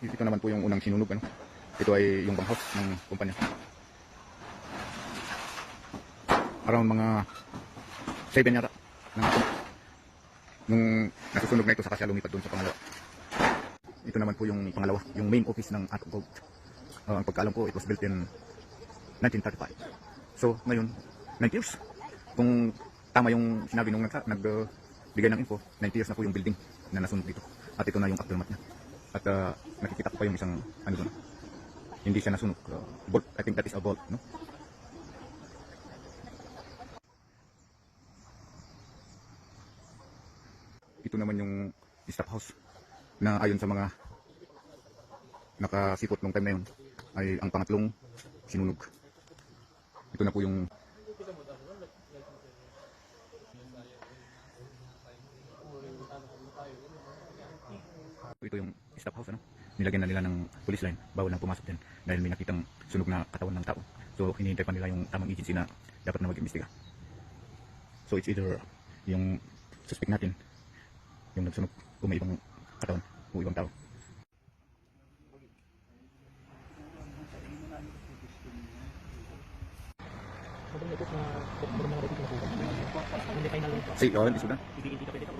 Ito naman po yung unang sinunog. Ano? Ito ay yung banghouse ng kumpanya. Around mga 7 yata. Ng, nung nasusunog na ito, saka siya lumipat doon sa pangalawa. Ito naman po yung pangalawa, yung main office ng Atok Gold. Uh, ang pagkaalam ko, it was built in 1935. So, ngayon, 90 years. Kung tama yung sinabi nung nagbigay ng info, 90 years na po yung building na nasunog dito. At ito na yung aftermath niya. At uh, nakikita ko pa yung isang, ano doon, hindi siya nasunog. Uh, bolt, I think that is a bolt, no? Ito naman yung staff house na ayon sa mga nakasipot nung time na yun ay ang pangatlong sinunog. Ito na po yung ito yung staff house ano? Nilagyan na nila ng police line. Bawal na pumasok din dahil may nakitang sunog na katawan ng tao. So hinihintay pa nila yung tamang agency na dapat na mag-imbestiga. So it's either yung suspect natin yung nagsunog o may ibang katawan o ibang tao. Lang say oh hindi sudan Hindi hindi ka pwede.